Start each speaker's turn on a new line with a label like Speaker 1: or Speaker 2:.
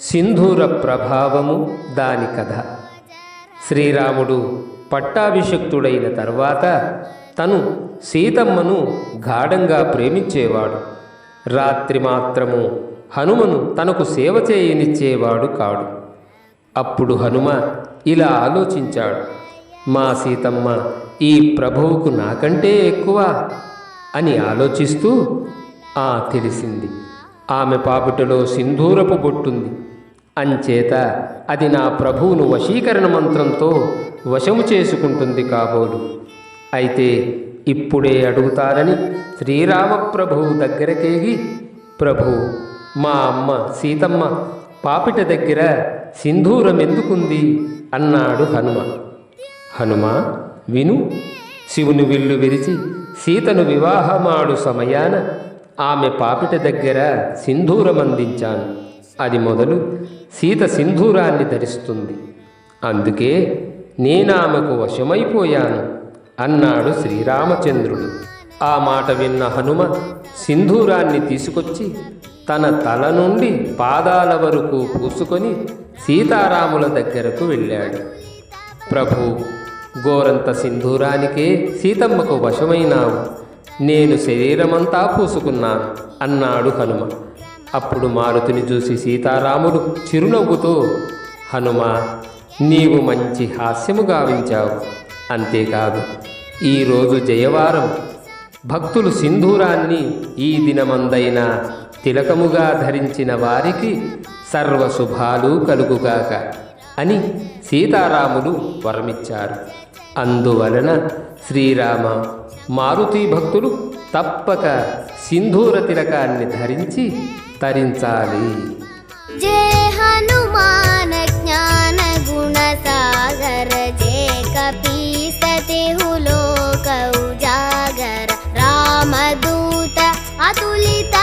Speaker 1: సింధూర ప్రభావము దాని కథ. శ్రీరాముడు పట్టాభిషక్తుడైన తర్వాత తను సీతమ్మను గాఢంగా ప్రేమించేవాడు. రాత్రి మాత్రము హనుమను తనకు సేవ చేయనిచ్చేవాడు కాడు. అప్పుడు హనుమ ఇలా ఆలోచించాడు మా సీతమ్మ ఈ ప్రభువుకు నాకంటే ఎక్కువ అని ఆలోచిస్తూ ఆ తెలిసింది. ఆమె పాపిటలో సింధూరపు బొట్టుంది. అంచేత అది నా ప్రభువును వశీకరణ మంత్రంతో వశము చేసుకుంటుంది కాబోలు. అయితే ఇప్పుడే అడుగుతారని శ్రీరామప్రభువు దగ్గరకేగి ప్రభు మా అమ్మ సీతమ్మ పాపిట దగ్గర సింధూరం ఎందుకుంది అన్నాడు హనుమ. హనుమ విను. శివుని విల్లు విరిచి సీతను వివాహమాడు సమయాన ఆమె పాపిట దగ్గర సింధూరం అందించాను. అది మొదలు సీత సింధూరాన్ని ధరిస్తుంది. అందుకే నేనామెకు వశమైపోయాను అన్నాడు శ్రీరామచంద్రుడు. ఆ మాట విన్న హనుమ సింధూరాన్ని తీసుకొచ్చి తన తల నుండి పాదాల వరకు పూసుకొని సీతారాముల దగ్గరకు వెళ్ళాడు. ప్రభు గోరంత సింధూరానికే సీతమ్మకు వశమైనావు. నేను శరీరమంతా పూసుకున్నాను అన్నాడు హనుమ. అప్పుడు మారుతిని చూసి సీతారాముడు చిరునవ్వుతో హనుమ నీవు మంచి హాస్యము గావించావు. అంతేకాదు ఈరోజు జయవారం భక్తులు సింధూరాన్ని ఈ దినమందైన తిలకముగా ధరించిన వారికి సర్వశుభాలు కలుగుగాక. అని సీతారాములు వరమిచ్చారు. అందువలన శ్రీరామ మారుతి భక్తులు తప్పక సింధూర తిలకాన్ని ధరించి తరించాలి.
Speaker 2: జ్ఞాన గుణ సాగర అతులిత